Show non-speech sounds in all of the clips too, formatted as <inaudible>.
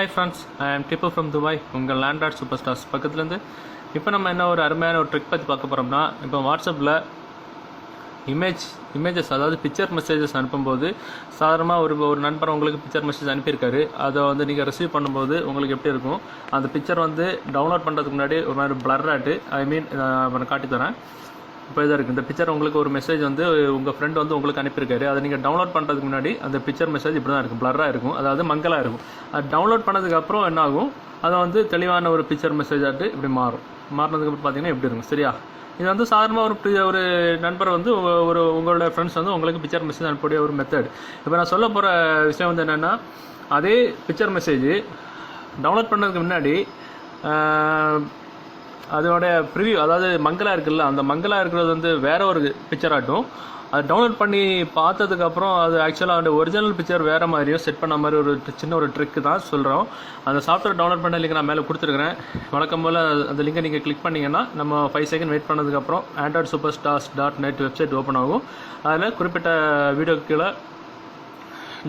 Hi friends ஐ ஆம் tip from Dubai உங்கள் லேண்ட்ராய்ட் சூப்பர் ஸ்டார்ஸ் பக்கத்துலேருந்து. இப்போ நம்ம என்ன ஒரு அருமையான ஒரு ட்ரிக் பற்றி பார்க்க போகிறோம்னா இப்போ வாட்ஸ்அப்பில் இமேஜ் இமேஜஸ் அதாவது பிக்சர் மெசேஜஸ் அனுப்பும்போது சாதாரணமாக ஒரு ஒரு நண்பர் உங்களுக்கு பிக்சர் மெசேஜ் அனுப்பியிருக்காரு. அதை வந்து நீங்கள் ரிசீவ் பண்ணும்போது உங்களுக்கு எப்படி இருக்கும்? அந்த பிக்சர் வந்து டவுன்லோட் பண்ணுறதுக்கு முன்னாடி ஒரு மாதிரி பிளர் ஆகிட்டு ஐ மீன் நான் காட்டி தரேன் இப்போ இதாக இருக்குது இந்த பிக்சர் உங்களுக்கு ஒரு மெசேஜ் வந்து உங்கள் ஃப்ரெண்ட் வந்து உங்களுக்கு அனுப்பியிருக்காரு. அதை நீங்கள் டவுன்லோட் பண்ணுறதுக்கு முன்னாடி அந்த பிக்சர் மெசேஜ் இப்படி தான் இருக்கும் ப்ளராக இருக்கும். அதாவது மங்கலாக இருக்கும். அது டவுன்லோட் பண்ணதுக்கப்புறம் என்னாகும் என்ன ஆகும்? அதை வந்து தெளிவான ஒரு பிக்சர் மெசேஜ் ஆட்டு இப்படி மாறும். மாறினதுக்கப்புறம் பார்த்தீங்கன்னா எப்படி இருக்கும்? சரியா? இது வந்து சாதாரணமாக ஒரு ஒரு நண்பர் வந்து ஒரு உங்களோட ஃப்ரெண்ட்ஸ் வந்து உங்களுக்கு பிக்சர் மெசேஜ் அனுப்பக்கூடிய ஒரு மெத்தட் இப்போ நான் சொல்ல போகிற விஷயம் வந்து என்னென்னா அதே பிக்சர் மெசேஜ் டவுன்லோட் பண்ணதுக்கு முன்னாடி அதோட ப்ரிவியூ அதாவது மங்களா இருக்குல்ல அந்த மங்களா இருக்கிறது வந்து வேற ஒரு பிக்சர் ஆட்டும். அது டவுன்லோட் பண்ணி பார்த்ததுக்கப்புறம் அது ஆக்சுவலாக அந்த ஒரிஜினல் பிக்சர் வேறு மாதிரியும் செட் பண்ண மாதிரி ஒரு சின்ன ஒரு ட்ரிக் தான் சொல்கிறோம் அந்த சாஃப்ட்வேர் டவுன்லோட் பண்ண லிங்க் நான் மேலே கொடுத்துருக்குறேன். வழக்கம் போல் அந்த லிங்கை நீங்கள் கிளிக் பண்ணிங்கன்னா நம்ம ஃபைவ் செகண்ட் வெயிட் பண்ணதுக்கப்புறம் android super stars dot net website open ஆகும். அதில் குறிப்பிட்ட வீடியோ கீழே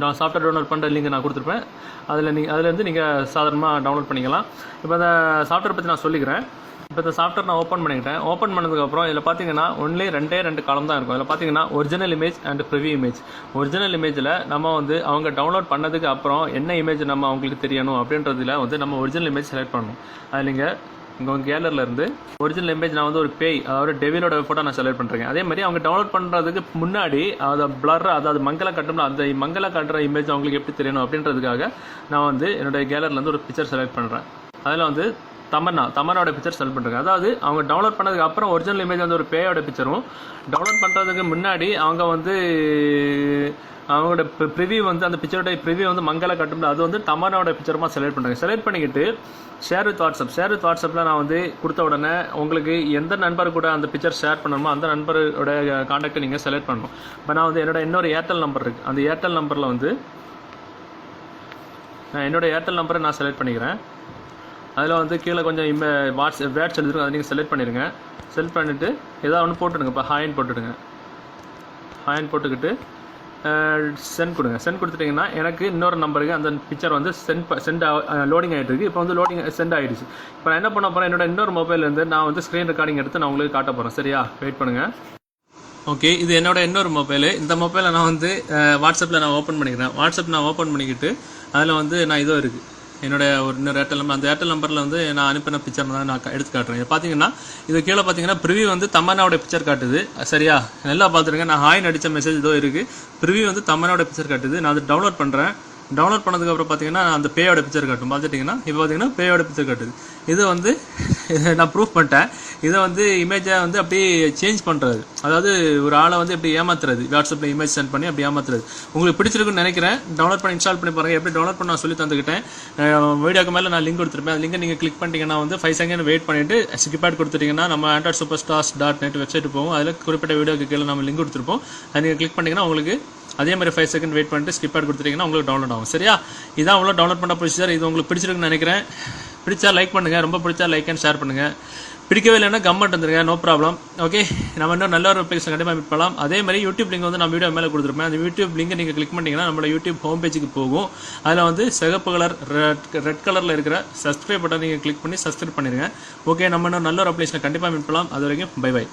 நான் சாஃப்ட்வேர் டவுன்லோட் பண்ணுற லிங்க் நான் கொடுத்துருப்பேன். அதில் நீங்கள் அதுலேருந்து நீங்கள் சாதாரணமாக டவுன்லோட் பண்ணிக்கலாம். இப்போ அந்த சாஃப்ட்வேர் பற்றி நான் சொல்லிக்கிறேன். இப்போ இந்த சாஃப்ட்வேர் நான் ஓப்பன் பண்ணிக்கிட்டேன். ஓப்பன் பண்ணதுக்கப்புறம் இதில் பார்த்தீங்கன்னா ஒன்லி ரெண்டே ரெண்டு காலம் தான் இருக்கும். இதில் பார்த்தீங்கன்னா original image and preview image original இமேஜில் நம்ம வந்து அவங்க டவுன்லோட் பண்ணதுக்கு அப்புறம் என்ன இமேஜ் நம்ம அவங்களுக்கு தெரியணும் அப்படின்றதுல வந்து நம்ம ஒரிஜினல் இமேஜ் செலக்ட் பண்ணணும். அது நீங்கள் இங்கே உங்கள் கேலர்லேருந்து ஒரிஜினல் இமேஜ் நான் வந்து ஒரு பேய் அதாவது டெவிலோட ஃபோட்டோ நான் செலக்ட் பண்ணுறேன் அதே மாதிரி அவங்க டவுன்லோட் பண்ணுறதுக்கு முன்னாடி அதை பிளர் அதாவது மங்கள கட்டணும் அந்த மங்கள காட்டுற இமேஜ் அவங்களுக்கு எப்படி தெரியணும் அப்படின்றதுக்காக நான் வந்து என்னுடைய கேலரிலேருந்து ஒரு பிக்சர் செலக்ட் பண்ணுறேன் அதில் வந்து தமன்னா தமனோட பிக்சர் செலக்ட் பண்ணுறேன் அதாவது அவங்க டவுன்லோட் பண்ணதுக்கு அப்புறம் ஒரிஜினல் இமேஜ் வந்து ஒரு பேயோட பிக்சரும் டவுன்லோட் பண்ணுறதுக்கு முன்னாடி அவங்க வந்து அவங்களோட ப்ரிவியூ வந்து அந்த பிக்சரோட ப்ரிவியூ வந்து மங்கள கட்டும் அது வந்து தமனோட பிக்சருமா செலக்ட் பண்ணுறாங்க செலக்ட் பண்ணிக்கிட்டு share with WhatsApp share with வாட்ஸ்அப்பில் நான் வந்து கொடுத்த உடனே உங்களுக்கு எந்த நண்பர் கூட அந்த பிக்சர் ஷேர் பண்ணணுமோ அந்த நண்பரோட காண்டாக்டை நீங்கள் செலக்ட் பண்ணணும். இப்போ நான் வந்து என்னோட இன்னொரு ஏர்டெல் நம்பர் இருக்குது அந்த ஏர்டெல் நம்பரில் வந்து நான் என்னோட ஏர்டெல் நம்பரை நான் செலக்ட் பண்ணிக்கிறேன். அதில் வந்து கீழே கொஞ்சம் இம்ம வாட்ஸ்அப் வேட்ஸ் எழுதிருக்கும் அதை நீங்கள் செலக்ட் பண்ணிடுங்க. செலக்ட் பண்ணிவிட்டு ஏதாவது ஒன்று போட்டுடுங்க இப்போ ஹாயின் போட்டுடுங்க. ஹாயின் போட்டுக்கிட்டு சென்ட் கொடுங்க. சென்ட் கொடுத்துட்டிங்கன்னா எனக்கு இன்னொரு நம்பருக்கு அந்த பிக்சர் வந்து சென்ட் சென்ட் லோடிங் ஆகிட்டு இருக்குது இப்போ வந்து லோடிங் சென்ட் ஆகிடுச்சு இப்போ நான் என்ன பண்ண போகிறேன் என்னோட இன்னொரு மொபைல்லேருந்து நான் வந்து ஸ்க்ரீன் ரெக்கார்டிங் எடுத்து நான் உங்களுக்கு காட்ட போகிறேன் சரியா? வெயிட் பண்ணுங்கள் ஓகே இது என்னோட இன்னொரு மொபைல் இந்த மொபைலை நான் வந்து வாட்ஸ்அப்பில் நான் ஓப்பன் பண்ணிக்கிறேன். வாட்ஸ்அப் நான் ஓப்பன் பண்ணிக்கிட்டு அதில் வந்து நான் இதோ இருக்குது என்னுடைய ஒரு இன்னொரு ஏர்டெல் நம்பர் அந்த ஏர்டெல் நம்பரில் வந்து நான் அனுப்பின பிக்சர் தான் நான் எடுத்து காட்டுறேன். இது பார்த்தீங்கன்னா இது கீழே பார்த்தீங்கன்னா பிரிவி வந்து தமன்னாவோட பிக்சர் காட்டுது. சரியா? நல்லா பார்த்துருங்க நான் ஹாயின் அடித்த மெசேஜ் இதோ இருக்குது ப்ரிவியூ வந்து தமன்னாவோட பிக்சர் காட்டுது. நான் அதை டவுன்லோட் பண்ணுறேன் டவுன்லோட் பண்ணதுக்கப்புறம் பார்த்தீங்கன்னா அந்த பேயோட பிக்சர் காட்டும். பார்த்துட்டிங்கன்னா இப்போ பார்த்தீங்கன்னா பேயோட பிக்சர் காட்டுது. இது வந்து <laughs> நான் ப்ரூஃப் பண்ணிட்டேன். இதை வந்து இமேஜை வந்து அப்படியே சேஞ்ச் பண்ணுறது அதாவது ஒரு ஆளை வந்து எப்படி ஏமாத்துறது. வாட்ஸ்அப்பில் இமேஜ் சென்ட் பண்ணி அப்படி ஏமாத்துறது. உங்களுக்கு பிடிச்சிருக்குன்னு நினைக்கிறேன். டவுன்லோட் பண்ணி இன்ஸ்டால் பண்ணி பாருங்கள் எப்படி டவுன்லோட் பண்ண நான் சொல்லி தந்துக்கிட்டேன். வீடியோக்கு மேலே நான் லிங்க் கொடுத்துருப்பேன். அந்த லிங்கை நீங்கள் கிளிக் பண்ணிட்டீங்கன்னா வந்து ஃபைவ் செகண்ட் வெயிட் பண்ணிட்டு ஸ்கிப்பேட் கொடுத்துட்டிங்கன்னா நம்ம android super stars dot net website போகும். அதில் குறிப்பிட்ட வீடியோக்கு கீழே நம்ம லிங்க் கொடுத்துருப்போம். அதை நீங்கள் கிளிக் பண்ணிங்கன்னா உங்களுக்கு அதே மாதிரி ஃபைவ் செகண்ட் வெயிட் பண்ணிட்டு ஸ்கிப் ஆட் கொடுத்துட்டீங்கன்னா உங்களுக்கு டவுன்லோட் ஆகும். சரியா? இதான் உள்ள டவுன்லோட் பண்ண ப்ரொசீஜர் இது உங்களுக்கு பிடிச்சிருக்குன்னு நினைக்கிறேன். பிடிச்சா லைக் பண்ணுங்கள் ரொம்ப பிடிச்சா லைக் அண்ட் ஷேர் பண்ணுங்கள் பிடிக்கவே இல்லைன்னா கமெண்ட் வந்துருங்க நோ ப்ராப்ளம் ஓகே நம்ம இன்னும் நல்ல ஒரு பிளேஸ் கண்டிப்பாக மீட் பண்ணலாம். அதே மாதிரி யூடியூப் லிங்க் வந்து நான் வீடியோ மேலே கொடுத்துருப்பேன். அந்த யூடியூப் லிங்க் நீங்கள் கிளிக் பண்ணிங்கன்னா நம்மளோட யூடியூப் ஹோம் பேஜுக்கு போகும். அதில் வந்து சிகப்பு கலர் ரெட் ரெட் கலரில் இருக்கிற சப்ஸ்கிரைப் பட்டன் நீங்கள் கிளிக் பண்ணி சப்ஸ்கிரைப் பண்ணிடுங்க ஓகே நம்ம இன்னும் நல்ல ஒரு பிளேஸில் கண்டிப்பாக மீட் பண்ணலாம். அது வரைக்கும் பை பை